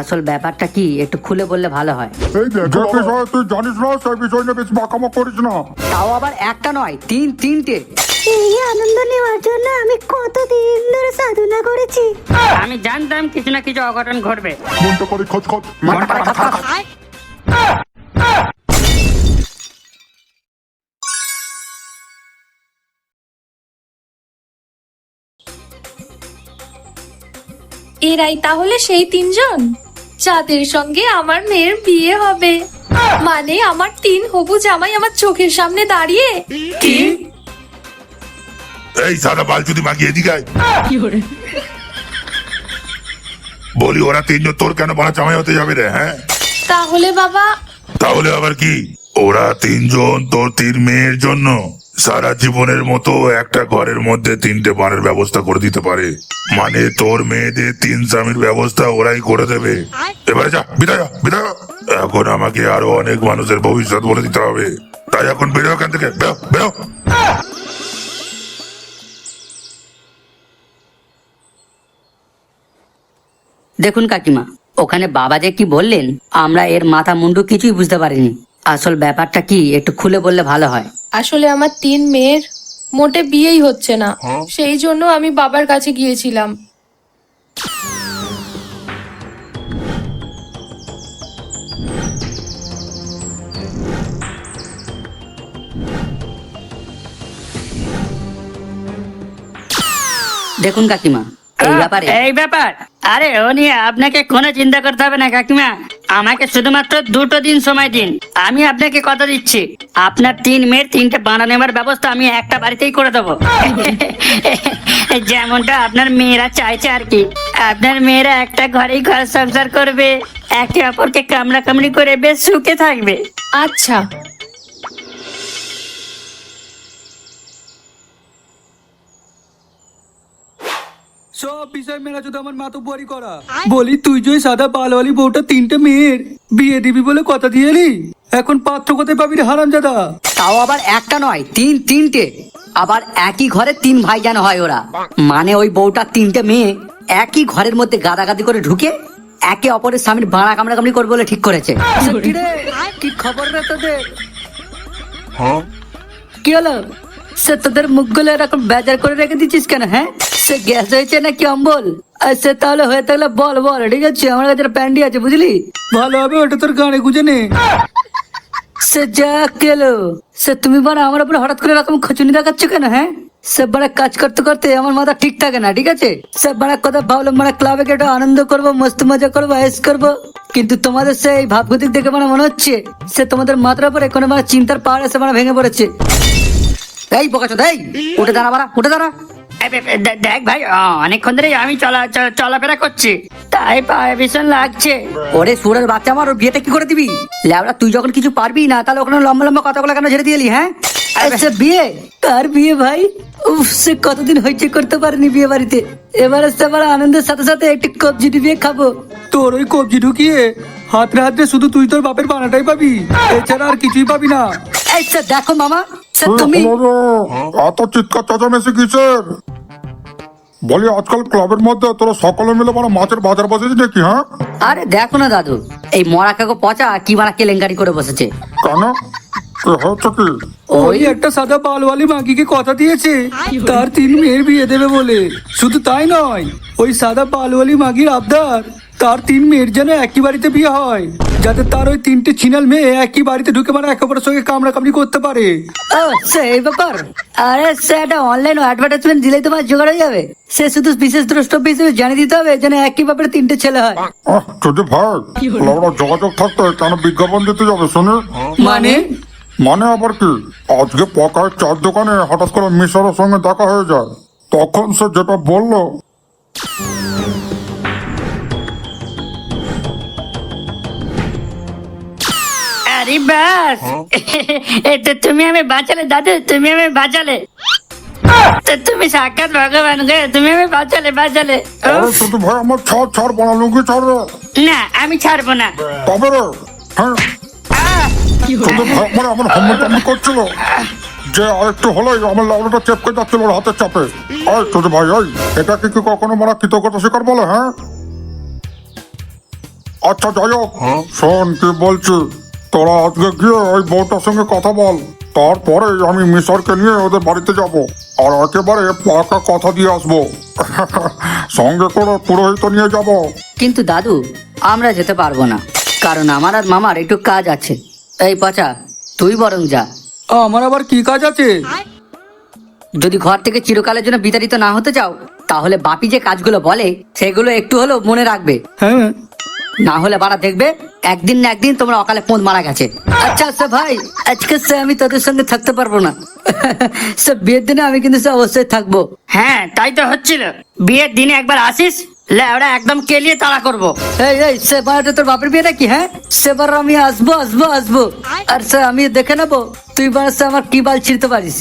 আসল ব্যাপারটা কি? একটু খুলে বললে ভালো হয়। এই যে বিষয়ে তুই জানিস না সেই বিষয় নিয়ে বেশি বাকামা করিস না। তাও আবার একটা নয় তিন তিনটে। এই আনন্দ নেওয়ার জন্য আমি কতদিন ধরে সাধনা করেছি। আমি জানতাম কিছু না কিছু অঘটন ঘটবে। মনটা করে খোঁজ খোঁজ এরাই তাহলে সেই তিনজন? যাদের সঙ্গে আমার মেয়ের বিয়ে হবে। মানে আমার তিন হবু জামাই আমার চোখের সামনে দাঁড়িয়ে। এই সাদা বালচুদি মাগিয়ে এদিকে আয়। বলি ওরা তিনজন তোর কেন বলা জামাই হতে যাবে রে হ্যাঁ? তাহলে বাবা তাহলে আবার কি? ওরা তিনজন তোর তিন মেয়ের জন্য। সারা জীবনের মতো একটা ঘরের মধ্যে তিনটে বানের ব্যবস্থা করে দিতে পারে। মানে তোর মেয়েদের তিন স্বামীর ব্যবস্থা ওরাই করে দেবে। এবারে যা বিদায় হ, বিদায় এখন আমাকে আরও অনেক মানুষের ভবিষ্যৎ বলে দিতে হবে। তাই এখন বেরো এখান থেকে বেরো বেরো দেখুন কাকিমা ওখানে বাবা যে কি বললেন আমরা এর মাথা মুন্ডু কিছুই বুঝতে পারিনি। আসল ব্যাপারটা কি একটু খুলে বললে ভালো হয়। আসলে আমার তিন মেয়ের মোটে বিয়েই হচ্ছে না। সেই জন্য আমি বাবার কাছে গিয়েছিলাম। দেখুন কাকিমা এই ব্যাপারে এই ব্যাপার। আরে, ও আপনাকে কোনো চিন্তা করতে হবে না, কাকিমা। আমাকে শুধুমাত্র দুটো দিন সময় দিন। আমি আপনাকে কথা দিচ্ছি। আপনার তিন মেয়ের তিনটে বানা নেবার ব্যবস্থা আমি একটা বাড়িতেই করে দেবো। যেমনটা আপনার মেয়েরা চাইছে আর কি। আপনার মেয়েরা একটা ঘরেই ঘর সংসার করবে। একে অপরকে কামড়া কামড়ি করে বেশ সুখে থাকবে। আচ্ছা। সব বিষয় মেলা যদি আমার মাতব্বরি করা। বলি তুই যে সাদা বালওয়ালি বউটা তিনটে মেয়ের বিয়ে দিবি বলে কথা দিয়ে এলি এখন পাত্র কোথায় পাবি রে হারাম দাদা তাও আবার একটা নয় তিন তিনটে। আবার একই ঘরে তিন ভাই যেন হয় ওরা। মানে ওই বউটা তিনটে মেয়ে একই ঘরের মধ্যে গাদাগাদি করে ঢুকে একে অপরের স্বামীর বাড়া কামড়া কামড়ি করবে বলে ঠিক করেছে। কি খবর রে তোদের? কি হলো? সে তোদের মুখগুলো এরকম বেজার করে রেখে দিচ্ছিস কেন হ্যাঁ? সে গ্যাস হয়েছে নাকি অম্বল? আর সে তাহলে হয়ে থাকলে বল বল ঠিক আছে? আমার কাছে প্যান্ডি আছে বুঝলি? ভালো হবে ওটা তোর গানে গুজে নে। সে যা গেলো সে তুমি বড় আমার উপর হঠাৎ করে এরকম খচুনি দেখাচ্ছ কেন হ্যাঁ? সে বড় কাজ করতে করতে আমার মাথা ঠিক থাকে না ঠিক আছে? সে বড় কথা ভাবলাম মানে ক্লাবে একটু আনন্দ করব মস্ত মজা করব এস করব। কিন্তু তোমাদের সেই ভাবগতিক দেখে মানে মনে হচ্ছে সে তোমাদের মাথার উপরে কোনো মানে চিন্তার পাহাড় এসে মানে ভেঙে পড়েছে। এই বোকাচো এই উঠে দাঁড়া বাড়া উঠে দাঁড়া। দেখ ভাই অনেকক্ষণ ধরে আমি চলা চলাফেরা করছি। তাই পায়ে ভীষণ লাগছে। ওরে সুরের বাচ্চা আমার ওর বিয়েটা কি করে দিবি? ল্যাবরা তুই যখন কিছু পারবি না তাহলে ওখানে লম্বা লম্বা কথাগুলো কেন ঝেড়ে দিয়েলি হ্যাঁ? আচ্ছা বিয়ে? কার বিয়ে ভাই? উফ সে কতদিন হইচে করতে পারেনি বিয়ে বাড়িতে। এবারে সে আবার আনন্দের সাথে সাথে একটি কবজি বিয়ে খাব। তোর ওই কবজি ঢুকিয়ে হাতরে হাতরে শুধু তুই তোর বাপের বানাটাই পাবি। এছাড়া আর কিছুই পাবি না। এই দেখো মামা স্যার তুমি এত চিৎকার চেঁচামেচি কিসের? বলি আজকাল ক্লাবের মধ্যে তোরা সকলে মিলে মানে মাছের বাজার বসেছিস নাকি হ্যাঁ? আরে দেখো না দাদু এই মরা কাকু পচা কি বানা কেলেঙ্কারি করে বসেছে। কেন? হচ্ছে কি? ওই একটা সাদা বালওয়ালি মাগিকে কথা দিয়েছে। তার তিন মেয়ের বিয়ে দেবে বলে। শুধু তাই নয় ওই সাদা বালওয়ালি মাগির আবদার। তার তিন মেয়ের যেন একই বাড়িতে বিয়ে হয় যাতে তার ওই তিনটে ছিনাল মেয়ে একই বাড়িতে ঢুকে মানে অপরের সঙ্গে কামড়া কামড়ি করতে পারে। ও সে এই ব্যাপার? আরে সে একটা অনলাইন অ্যাডভার্টাইজমেন্ট দিলেই তোমার জোগাড় হয়ে যাবে। সে শুধু বিশেষ দ্রষ্টব্য হিসেবে জানিয়ে দিতে হবে যেন একই ব্যাপারে তিনটে ছেলে হয়। আহ, যদি ভাই ক্লাবরা যোগাযোগ থাকতে কেন বিজ্ঞাপন দিতে যাবে শুনে? মানে? মানে আবার কি? আজকে পকার চার দোকানে হঠাৎ করে মিশরের সঙ্গে দেখা হয়ে যায় তখন সে যেটা বলল আরে বাস তো তুমি আমি বাঁচালে দাদু তুমি আমি বাঁচালে। তো তুমি সাক্ষাৎ ভগবান গে তুমি আমি বাঁচালে বাঁচালে। আরে শুধু ভাই আমার ছাড় ছাড় বানা লুঙ্গি ছাড় না আমি ছাড়বো না। তবে রে হ্যাঁ? ভাই আমার করছিল। যে আরেকটু হলেই আমার লাউডাটা চেপকে যাচ্ছিল ওর হাতের চাপে। আয় শুধু ভাই ওই এটাকে কি কখনো মানে কৃতজ্ঞতা স্বীকার বলে হ্যাঁ? আচ্ছা যাই হোক। শোন কি বলছি? তোরা আজকে গিয়ে ওই বউটার সঙ্গে কথা বল। তারপরে আমি মিশরকে নিয়ে ওদের বাড়িতে যাব। আর একেবারে পাকা কথা দিয়ে আসব। সঙ্গে করে পুরোহিত নিয়ে যাব। কিন্তু দাদু আমরা যেতে পারব না। কারণ আমার আর মামার একটু কাজ আছে। এই পচা তুই বরং যা। আমার আবার কি কাজ আছে? যদি ঘর থেকে চিরকালের জন্য বিতাড়িত না হতে চাও তাহলে বাপি যে কাজগুলো বলে সেগুলো একটু হলেও মনে রাখবে। হ্যাঁ না হলে বাড়া দেখবে একদিন না একদিন তোমরা অকালে পোঁদ মারা গেছে। আচ্ছা আচ্ছা ভাই আজকে সে আমি তোদের সঙ্গে থাকতে পারব না। সে বিয়ের দিনে আমি কিন্তু সে অবশ্যই থাকব। হ্যাঁ তাই তো হচ্ছিল। বিয়ের দিনে একবার আসিস লেওড়া একদম কেলিয়ে তাড়া করব। এই এই সে বারোটা তোর বাপের বিয়ে নাকি হ্যাঁ? সেবার আমি আসব আসব আসব। আর সে আমি দেখে নেব তুই সে আমার কি বাল ছিঁড়তে পারিস।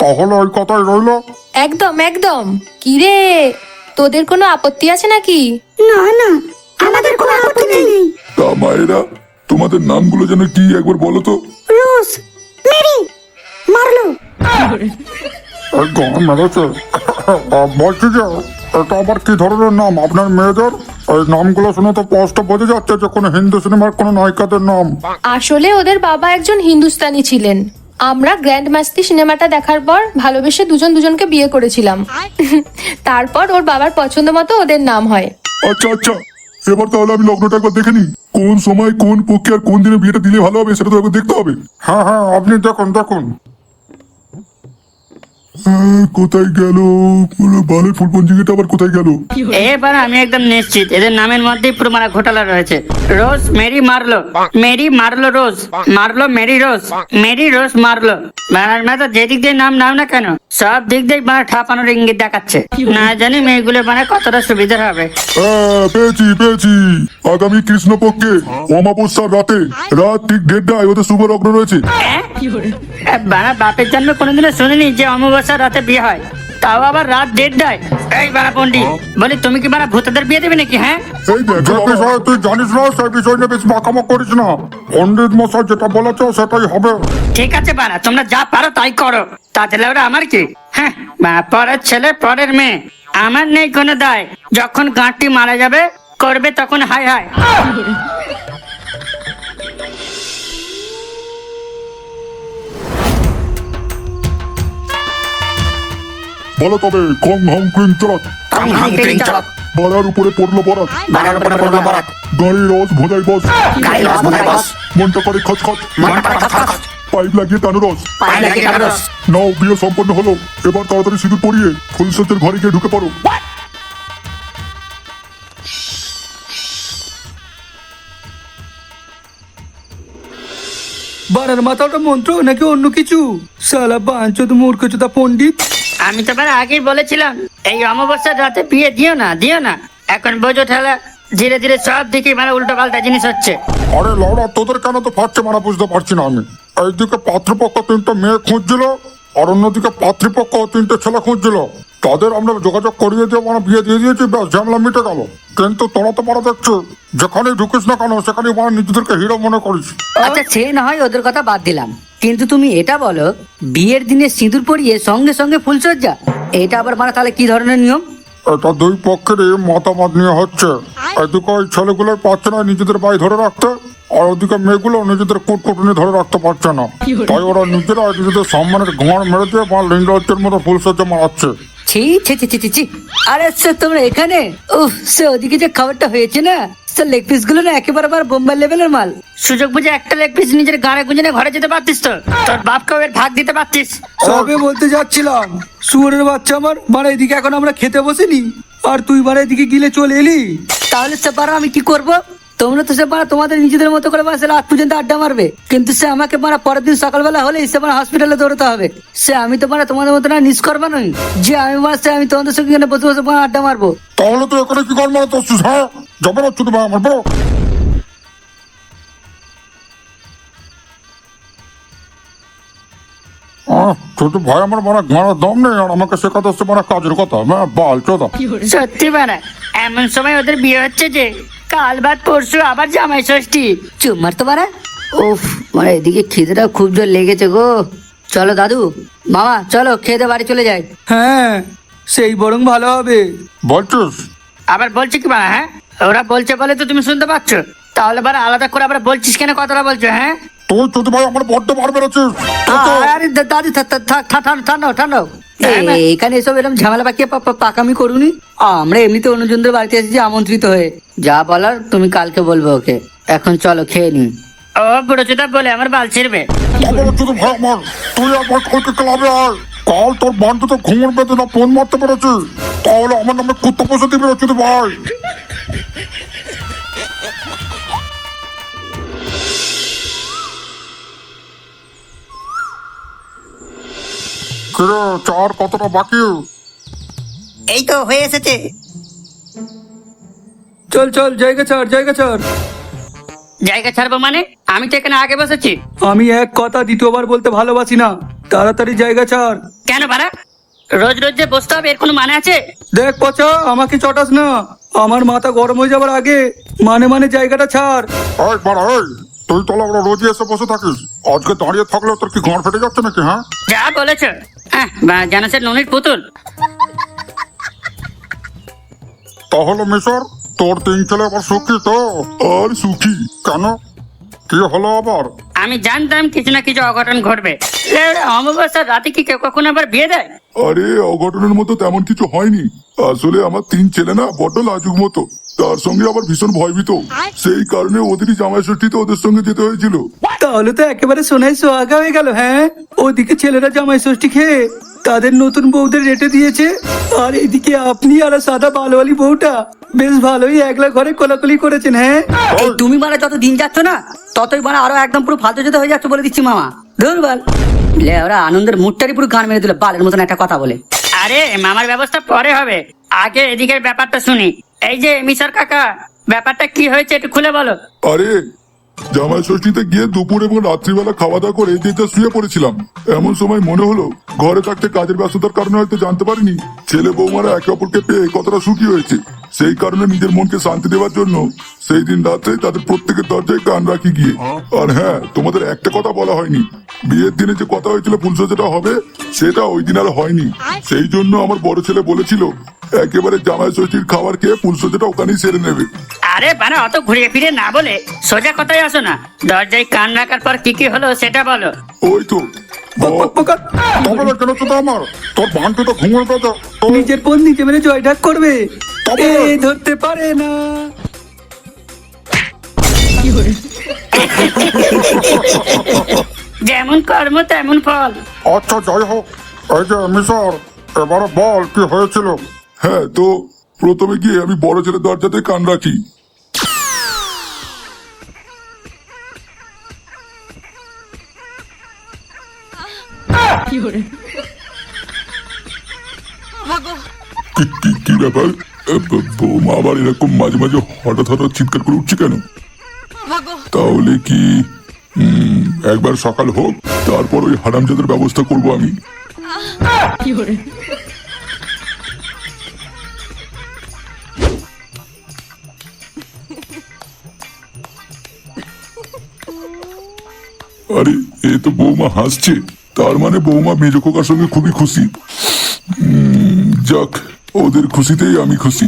তাহলে ওই কথাই রইল। একদম একদম। কি রে? তোদের কোনো আপত্তি আছে নাকি? না না আমাদের কোনো আপত্তি নেই। তা মায়েরা তোমাদের নামগুলো যেন কি একবার বলো তো? রোজ মেরি মারলো। গান মেরেছে বলছি যে এটা আবার কি ধরনের নাম? আপনার মেয়েদের এই নামগুলো শুনে তো স্পষ্ট বোঝা যাচ্ছে যে কোনো হিন্দু সিনেমার কোনো নায়িকাদের নাম। আসলে ওদের বাবা একজন হিন্দুস্তানি ছিলেন। আমরা গ্র্যান্ড মাস্তি সিনেমাটা দেখার পর ভালোবেসে দুজন দুজনকে বিয়ে করেছিলাম। তারপর ওর বাবার পছন্দ মতো ওদের নাম হয়। আচ্ছা আচ্ছা। এবার তাহলে আমি লগ্নটা একবার দেখে নিই। কোন সময় কোন পক্ষে আর কোন দিনে বিয়েটা দিলে ভালো হবে সেটা তো একবার দেখতে হবে। হ্যাঁ হ্যাঁ আপনি দেখুন দেখুন। কোথায় গেল? পঞ্জিকাটা আবার কোথায় গেল? এবার আমি একদম নিশ্চিত এদের নামের মধ্যেই পুরো মারা ঘোটালা রয়েছে। রোজ মেরি মারলো মেরি মারলো রোজ মারলো মেরি রোজ মেরি রোজ মারলো। বানার মাথা যেদিক দিয়ে নাম নাও না কেন সব দিক দিয়ে বানা ঠাপানোর ইঙ্গিত দেখাচ্ছে। না জানি মেয়েগুলো মানে কতটা সুবিধা হবে। পেয়েছি পেয়েছি। আগামী কৃষ্ণপক্ষে অমাবস্যার রাতে রাত ঠিক দেড়টায় ওদের শুভ লগ্ন রয়েছে বানা বাপের জন্মে কোনোদিনও শুনিনি যে অমাবস্যার রাতে বিয়ে হয় তাও আবার রাত দেড়টায়। এই বাড়া পন্ডিত বলি তুমি কি বাড়া ভূতদের বিয়ে দেবে নাকি হ্যাঁ? এই দেখ যে বিষয়ে তুই জানিস না সেই বিষয় নিয়ে বেশি মাখামা করিস না। পণ্ডিত মশাই যেটা বলেছ সেটাই হবে। ঠিক আছে বাড়া তোমরা যা পারো তাই করো। তাতে ওরা আমার কি? হ্যাঁ পরের ছেলে পরের মেয়ে। আমার নেই কোনো দায়। যখন গাঁটটি মারা যাবে করবে তখন হাই হাই বলো তবে কং হং ক্রিং চলাত বাড়ার উপরে পড়ল বরাত গাড়ি রস ভোদাই বস। মনটা করে খচখচ পাইপ লাগিয়ে টানো রস। নাও বিয়ে সম্পন্ন হলো। এবার তাড়াতাড়ি সিঁদুর পরিয়ে ফুলসজ্জের ঘরে গিয়ে ঢুকে পড়ো। বানার মাথাটা মন্ত্র নাকি অন্য কিছু? সালা বাঞ্চদ মূর্খ চোদা পণ্ডিত। আমি তো মানে আগেই বলেছিলাম, এই অমাবস্যার রাতে বিয়ে দিও না দিও না। এখন বোঝো ঠেলা, ধীরে ধীরে সব দিকে মানে উল্টো পাল্টা জিনিস হচ্ছে। আরে লড়া, তোদের কেন তো ফাটছে মারা বুঝতে পারছি না আমি? এইদিকে পাত্রপক্ষ তিনটা মেয়ে খুঁজছিল আর অন্যদিকে পাত্রীপক্ষ তিনটে ছেলে খুঁজছিল। তাদের আমরা যোগাযোগ করিয়ে দিয়ে মানে বিয়ে দিয়ে দিয়েছি ব্যাস ঝামেলা মিটে গেল। কিন্তু তোরা তো মারা দেখছ যেখানেই ঢুকিস না কেন সেখানেই মানে নিজেদেরকে হিরো মনে করিস। আচ্ছা সে না হয় ওদের কথা বাদ দিলাম। কিন্তু তুমি এটা বলো বিয়ের দিনে সিঁদুর পরিয়ে সঙ্গে সঙ্গে ফুলসজ্জা এটা আবার মানে তাহলে কি ধরনের নিয়ম? এটা দুই পক্ষেরই মতামত নিয়ে হচ্ছে। এদিকে ওই ছেলেগুলোর পাচ্ছে না নিজেদের বাই ধরে রাখতে। আর ওদিকে মেয়েগুলো নিজেদের কুটকুটুনি ধরে রাখতে পারছে না। তাই ওরা নিজেরা নিজেদের সম্মানের ঘর মেরে দিয়ে বা লিঙ্গায়তের মতো ফুলসজ্জা মারাচ্ছে। ছি ছি ছি ছি ছি ছি। আরে সে তোমরা এখানে? উফ সে ওদিকে যে খাবারটা হয়েছে না? সে লেগ পিসগুলো না একেবারে আবার বোম্বাই লেভেলের মাল। সুযোগ বুঝে একটা লেগ পিস নিজের গাড়ে গুঁজে ঘরে যেতে পারতিস তো? তোর বাপকেও এর ভাগ দিতে পারতিস। সবে বলতে যাচ্ছিলাম। শুয়োরের বাচ্চা আমার মানে এদিকে এখন আমরা খেতে বসিনি। আর তুই মানে এদিকে গিলে চলে এলি। তাহলে সে পারা আমি কি করব? তোমরা তো সে পারা তোমাদের নিজেদের মতো করে বাসে রাত পর্যন্ত আড্ডা মারবে। কিন্তু সে আমাকে মারা পরের দিন সকালবেলা হলেই সে মানে হসপিটালে দৌড়তে হবে। সে আমি তো মানে তোমাদের মতো না, নিষ্কর্মা নই। যে আমি বাসে আমি তোমাদের সঙ্গে বসে বসে আড্ডা মারবো। তাহলে তো এখানে কি করব মারাতে সুসা হ্যাঁ? যাবে না ছুটি ভাই বড় আহ, ছোট আমার মানে ঘোড়ার দম নেই আর আমাকে শেখাতে আসছে মানে কাজের কথা। হ্যাঁ বাল চোদা। সত্যি বানা এমন সময় ওদের বিয়ে হচ্ছে যে কাল বাদ পরশু আবার জামাই ষষ্ঠী। চুপ মারতে পারে উফ মানে এদিকে খিদেটা খুব জোর লেগেছে গো। চলো দাদু মামা চলো দিয়ে বাড়ি চলে যাই। হ্যাঁ সেই বরং ভালো হবে। বলছিস? আবার বলছি কি মা হ্যাঁ? ওরা বলছে বলে তো তুমি শুনতে পাচ্ছ। তাহলে বাড়া আলাদা করে আবার বলছিস কেন কথাটা বলছো হ্যাঁ? তুই চুদি ভাই আমার বড্ড বার বেরোছিস আরে দাদু থা- থা- থা- থা- ঠান্ডা ঠান্ডা ঠান্ডা। এখানে এসব এরকম ঝামেলা পাকিয়ে পাকামি করুনি। আমরা এমনিতে অনুজনদের বাড়িতে এসেছি আমন্ত্রিত হয়ে। যা বলার তুমি কালকে বলবে ওকে। এখন চলো খেয়ে নি। ও বুড়ো চোদা বলে আমার বাল ছিড়বে। তুই একবার কালকে ক্লাবে আয় কাল তোর বান্ধব তো ঘুমোর বেঁধে না ফোন মারতে পেরেছিস তাহলে আমার নামে কুত্তা পয়সা দিবি চুদি ভাই। কিরে চার কতটা বাকি। এই তো হয়ে এসেছে। চল চল জায়গা ছাড় জায়গা ছাড়। জায়গা ছাড়বো মানে? আমি তো এখানে আগে বসেছি। আমি এক কথা দ্বিতীয়বার বলতে ভালোবাসি না। তাড়াতাড়ি জায়গা ছাড়। কেন বাড়া রোজ রোজ যে বসতে হবে এর কোনো মানে আছে? দেখ পচা আমাকে চটাস না। আমার মাথা গরম হয়ে যাবার আগে মানে মানে জায়গাটা ছাড়। এই বাড়া এই। তুই তাহলে আমরা রোজই এসে বসে থাকিস। আজকে দাঁড়িয়ে থাকলে তোর কি গাঁড় ফেটে যাচ্ছে নাকি হ্যাঁ? যা বলেছ। জানো সে পুতুল। তাহলে মিশর তোর তিন ছেলে আবার সুখী তো? আর সুখী। কেন? কি হলো আবার? আমি জানতাম কিছু না কিছু অঘটন ঘটবে। অমাবস্যার রাতে কি কেউ কখনো আবার বিয়ে দেয়? আরে অঘটনের মতো তেমন কিছু হয়নি। আসলে আমার তিন ছেলে না বড্ড লাজুক মতো। তার সঙ্গে আবার ভীষণ ভয়ভীত। সেই কারণে ওদেরই জামাই ষষ্ঠীতে ওদের সঙ্গে যেতে হয়েছিল। তাহলে তো একেবারে সোনাই সোহাগা হয়ে গেল হ্যাঁ? ওদিকে ছেলেরা জামাই ষষ্ঠী খেয়ে তাদের নতুন বউদের রেটে দিয়েছে। আর এদিকে আপনি আর সাদা বালওয়ালি বউটা বেশ ভালোই একলা ঘরে কোলাকুলি করেছেন হ্যাঁ? তুমি মানে যত দিন যাচ্ছ না ততই মানে আরও একদম পুরো ফালতু যেতে হয়ে যাচ্ছে বলে দিচ্ছি মামা। ধর বাল। লে ওরা আনন্দের মুখটারই পুরো গান মেরে দিল বালের মতন একটা কথা বলে। আরে মামার ব্যবস্থা পরে হবে। আগে এদিকের ব্যাপারটা শুনি। এই যে মিশর কাকা, ব্যাপারটা কি হয়েছে একটু খুলে বলো। আরে, জামাই ষষ্ঠীতে গিয়ে দুপুর এবং রাত্রিবেলা খাওয়া দাওয়া করে যেটা শুয়ে পড়েছিলাম। এমন সময় মনে হলো, ঘরে থাকতে কাজের ব্যস্ততার কারণে হয়তো জানতে পারিনি, ছেলে বৌমারা একে অপরকে পেয়ে কতটা সুখী হয়েছে। সেই কারণে নিজের মনকে শান্তি দেওয়ার জন্য সেই দিন রাত্রে তাদের প্রত্যেকের দরজায় কান রাখি গিয়ে আর হ্যাঁ তোমাদের একটা কথা বলা হয়নি বিয়ের দিনে যে কথা হয়েছিল ফুলসজ্জাটা হবে সেটা ওই দিন আর হয়নি সেই জন্য আমার বড় ছেলে বলেছিল একেবারে জামাই ষষ্ঠীর খাবার খেয়ে ফুলসজ্জাটা ওখানেই সেরে নেবে আরে মানে অত ঘুরিয়ে ফিরে না বলে সোজা কথাই আসো না দরজায় কান রাখার পর কি কি হলো সেটা বলো ওই তো। কেন তো আমার তোর বান্ধব তো নিজের পদ নিজে মেরে জয়ঢাক করবে ধরতে পারে না। যেমন কর্ম তেমন ফল। আচ্ছা যাই হোক এই যে মিশর এবারে বল কি হয়েছিল? হ্যাঁ তো প্রথমে গিয়ে আমি বড় ছেলের দরজাতে কান রাখি। কি- কি- কি ব্যাপার? বৌমা আবার এরকম মাঝে মাঝে হঠাৎ হঠাৎ চিৎকার করে উঠছে কেন? তাহলে কি একবার সকাল হোক তারপর ওই হারামজাদের ব্যবস্থা করব আমি। আরে এ তো বৌমা হাসছে তার মানে বৌমা মেজ খোকার সঙ্গে খুবই খুশি। যাক, ওদের খুশিতেই আমি খুশি।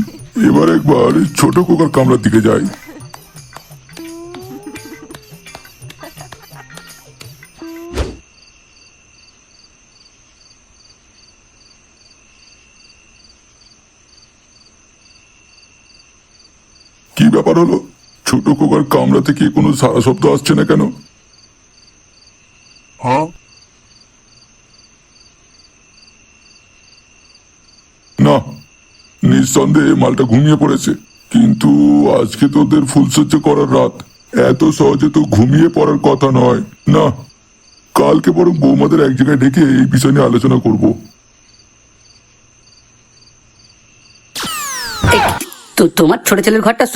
এবার একবার ছোট খোকার কামরার দিকে যাই। কি ব্যাপার হলো? ছোট খোকার কামরা থেকে কোনো সারা শব্দ আসছে না কেন? হ্যাঁ না। নিঃসন্দেহে মালটা ঘুমিয়ে পড়েছে। কিন্তু আজকে তো ওদের ফুলসজ্জা করার রাত। এত সহজে তো ঘুমিয়ে পড়ার কথা নয়। না কালকে বরং বৌমাদের এক জায়গায় ডেকে এই বিষয় নিয়ে আলোচনা করব। তো তোমার ছোট ছেলের ঘরটা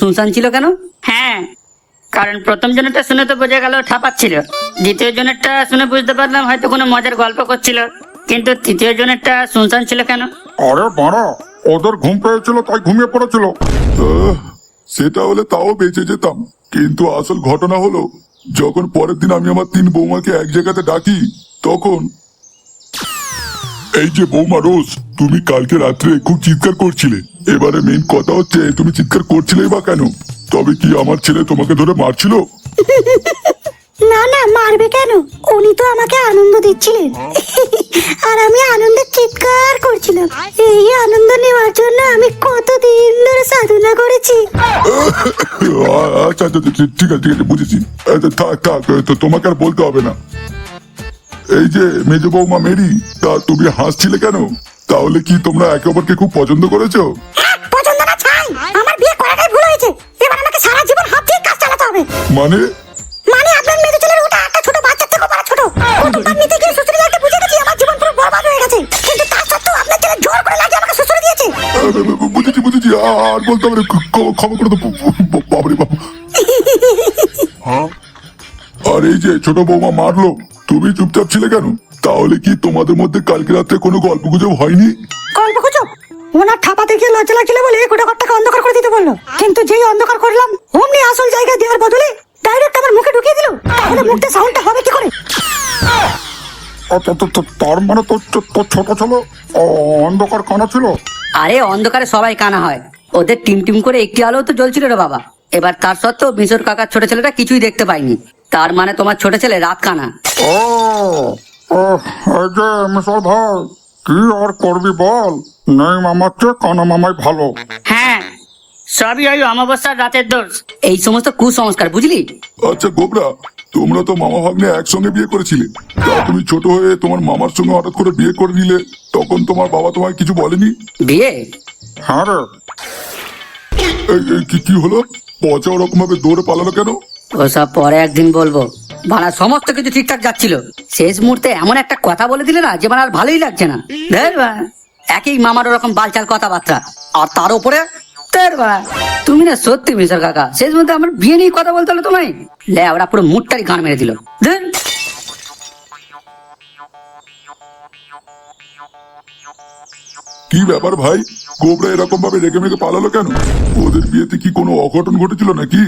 শুনশান ছিল কেন? হ্যাঁ। কারণ প্রথম জনেরটা শুনে তো বোঝা গেল ঠাপাচ্ছিল। দ্বিতীয় জনেরটা শুনে বুঝতে পারলাম হয়তো কোনো মজার গল্প করছিল। কিন্তু তৃতীয় জনেরটা শুনশান ছিল কেন? আরে বাড়া ওদের ঘুম পেয়েছিল তাই ঘুমিয়ে পড়েছিল। আহ, সেটা হলে তাও বেঁচে যেতাম। কিন্তু আসল ঘটনা হলো যখন পরের দিন আমি আমার তিন বৌমাকে এক জায়গাতে ডাকি তখন এই যে বৌমা রোজ তুমি কালকে রাত্রে খুব চিৎকার করছিলে। এবারে মেন কথা হচ্ছে তুমি চিৎকার করছিলে বা কেন? তবে কি আমার ছেলে তোমাকে ধরে মারছিল? না না মারবে কেন? উনি তো আমাকে আনন্দ দিচ্ছিলেন। আর আমি আনন্দের চিৎকার করছিলাম। এই আনন্দ নেওয়ার জন্য আমি কতদিন ধরে সাধনা করেছি। আচ্ছা আচ্ছা আচ্ছা, ঠিক আছে ঠিক আছে বুঝেছি। থাক থাক তো তোমাকে আর বলতে হবে না। এই যে মেজ বৌমা মেরি তা তুমি হাসছিলে কেন? তাহলে কি তোমরা একে অপরকে খুব পছন্দ করেছ? পছন্দ না চাই আমার বিয়ে করাটাই ভুল হয়েছে। এবার আমাকে সারা জীবন হাত দিয়ে কাজ চালাতে হবে। মানে? মানে আপনার মেয়ে ছেলের ওটা একটা ছোট বাচ্চার থেকে বড় ছোট। কতবার নিতে গিয়ে শ্বশুরে যাকে বুঝে গেছি আমার জীবন পুরো বরবাদ হয়ে গেছে। কিন্তু তার সত্ত্বেও আপনার ছেলে জোর করে লাগিয়ে আমাকে শ্বশুরে দিয়েছে। বুঝেছি বুঝেছি আর বলতে হবে ক্ষমা করে তো বাবরে বাবা আর এই যে ছোট বৌমা মারলো তুমি চুপচাপ ছিলে কেন? তাহলে কি তোমাদের মধ্যে কালকে রাত্রে কোনো গল্প গুজব হয়নি? গল্প গুজব? ওনার ঠাপা দেখে লজ্জা লাগছিল বলে গোটা ঘরটাকে অন্ধকার করে দিতে বলল। কিন্তু যেই অন্ধকার করলাম অমনি আসল জায়গায় দেওয়ার বদলে ডাইরেক্ট আমার মুখে ঢুকিয়ে দিল? তাহলে মুখটা সাউন্ডটা হবে কি করে? তার মানে তোর ছোট ছেলে অন্ধকার কানা ছিল? আরে অন্ধকারে সবাই কানা হয়। ওদের টিম টিম করে একটি আলো তো জ্বলছিল রে বাবা। এবার তার সত্ত্বেও মিশর কাকার ছোট ছেলেটা কিছুই দেখতে পাইনি তার মানে তোমার ছোট ছেলে রাত কানা। ও যে মিশর ভাই কি আর করবি বল? নেই মামার চেয়ে কানা মামাই ভালো। সবই ওই অমাবস্যার রাতের দোষ। এই সমস্ত কুসংস্কার বুঝলি? আচ্ছা গোবরা তোমরা তো মামা ভাগ্নে একসঙ্গে বিয়ে করেছিলে। তা তুমি ছোট হয়ে তোমার মামার সঙ্গে হঠাৎ করে বিয়ে করে নিলে তখন তোমার বাবা তোমায় কিছু বলেনি? বিয়ে? হ্যাঁ রে। এই এই কি কি হলো? পচা ওরকম ভাবে দৌড়ে পালালো কেন? ওসব পরে একদিন বলব। বানা সমস্ত কিছু ঠিকঠাক যাচ্ছিল। শেষ মুহূর্তে এমন একটা কথা বলে দিলে না যে মানে আর ভালোই লাগছে না। ধের একই মামার ওরকম বালচাল কথাবার্তা। আর তার উপরে ধের বা, তুমি না সত্যি মিশর কাকা। শেষ মধ্যে আমার বিয়ে নিয়ে কথা বলতে হলো তোমায়। লে ওরা পুরো মুটটারি গান মেরে দিল। কি ব্যাপার ভাই? গোবরা এরকম ভাবে রেগে মেগে পালালো কেন? ওদের বিয়েতে কি কোনো অঘটন ঘটেছিল নাকি?